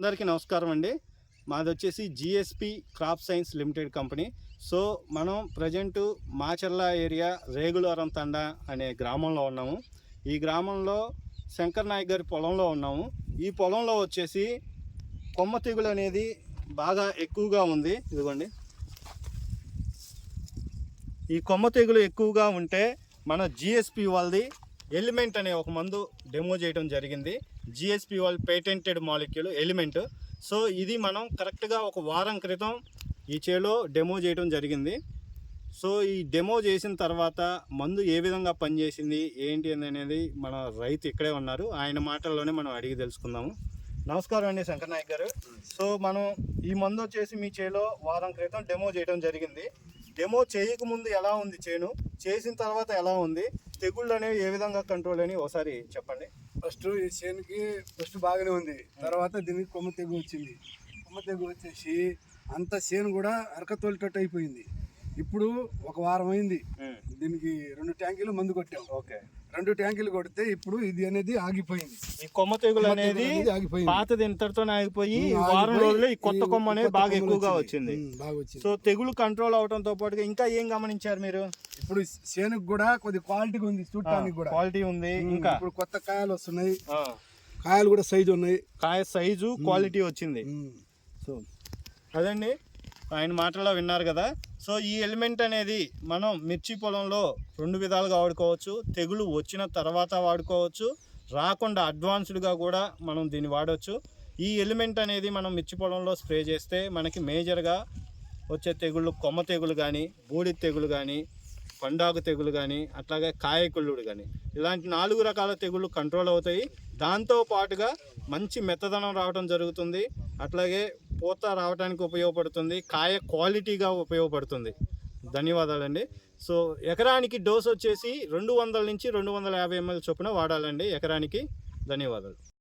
అందరికీ నమస్కారం అండి. మాది వచ్చేసి GSP crop science limited company. So మనం ప్రజెంట్ మాచర్ల ఏరియా రేగులవరం తండ అనే గ్రామంలో ఉన్నాము. ఈ గ్రామంలో శంకర్ నాయక్ గారి పొలంలో ఉన్నాము. ఈ పొలంలో వచ్చేసి కొమ్మ తెగులు అనేది బాగా ఎక్కువగా ఉంది. ఇదిగోండి. ఈ కొమ్మ తెగులు ఎక్కువగా ఉంటే మన జిఎస్పి వాళ్ళది ఎలిమెంట్ అనే ఒక మందు డెమో చేయడం జరిగింది. జిఎస్పి వాళ్ళు పేటెంటెడ్ మాలిక్యూల్ ఎలిమెంట్. సో ఇది మనం కరెక్ట్గా ఒక వారం క్రితం ఈ చేలో డెమో చేయడం జరిగింది. సో ఈ డెమో చేసిన తర్వాత మందు ఏ విధంగా పనిచేసింది ఏంటి అనేది మన రైతు ఇక్కడే ఉన్నారు. ఆయన మాటల్లోనే మనం అడిగి తెలుసుకుందాము. నమస్కారం అండి శంకర్ నాయక్ గారు. సో మనం ఈ మందు వచ్చేసి మీ చేలో వారం క్రితం డెమో చేయడం జరిగింది. డెమో చేయకముందు ఎలా ఉంది చేను? చేసిన తర్వాత ఎలా ఉంది? తెగుళ్ళు అనేవి ఏ విధంగా కంట్రోల్ అని ఒకసారి చెప్పండి. ఫస్ట్ ఈ చేనుకి ఫస్ట్ బాగానే ఉంది. తర్వాత దీనికి కొమ్మ తెగు వచ్చింది. కొమ్మ తెగు వచ్చేసి అంత చేను కూడా అరకతోలిటట్టు అయిపోయింది. ఇప్పుడు ఒక వారం అయింది. దీనికి రెండు ట్యాంకీలు మందు కొట్టాం. ఓకే. రెండు ట్యాంకీలు కొడితే ఇప్పుడు ఇది అనేది ఆగిపోయింది. ఈ కొమ్మ తెగులు అనేది ఆగిపోయింది. పాతది ఇంతటితో ఆగిపోయి వారం రోజుల్లో ఈ కొత్త కొమ్మ అనేది బాగా ఎక్కువగా వచ్చింది. ఉమ్, బాగా వచ్చింది. సో తెగులు కంట్రోల్ అవడంతో పాటుగా ఇంకా ఏం గమనించారు మీరు? ఇప్పుడు చేనుకు కూడా కొద్ది క్వాలిటీగా ఉంది చూడటానికి కూడా. క్వాలిటీ ఉంది. ఇంకా? ఇప్పుడు కొత్త కాయలు వస్తున్నాయి. ఆ, కాయలు కూడా సైజు ఉన్నాయి. కాయ సైజు క్వాలిటీ వచ్చింది. సో అదండి. ఆయన మాటల్లో విన్నారు కదా. సో ఈ ఎలిమెంట్ అనేది మనం మిర్చి పొలంలో రెండు విధాలుగా వాడుకోవచ్చు. తెగులు వచ్చిన తర్వాత వాడుకోవచ్చు. రాకుండా అడ్వాన్స్డ్గా కూడా మనం దీన్ని వాడవచ్చు ఈ ఎలిమెంట్ అనేది మనం మిర్చి పొలంలో స్ప్రే చేస్తే మనకి మేజర్గా వచ్చే తెగుళ్ళు కొమ్మ తెగులు కానీ బూడి తెగులు కానీ పండాకు తెగులు కానీ అట్లాగే కాయకుళ్ళుడు కానీ ఇలాంటి నాలుగు రకాల తెగుళ్ళు కంట్రోల్ అవుతాయి. దాంతో పాటుగా మంచి మెత్తదనం రావడం జరుగుతుంది. అట్లాగే పూత రావడానికి ఉపయోగపడుతుంది కాయ క్వాలిటీగా ఉపయోగపడుతుంది. ధన్యవాదాలండి. సో ఎకరానికి డోస్ వచ్చేసి రెండు వందల నుంచి రెండు వందల యాభై ఎంఎల్ చొప్పున వాడాలండి. ఎకరానికి ధన్యవాదాలు.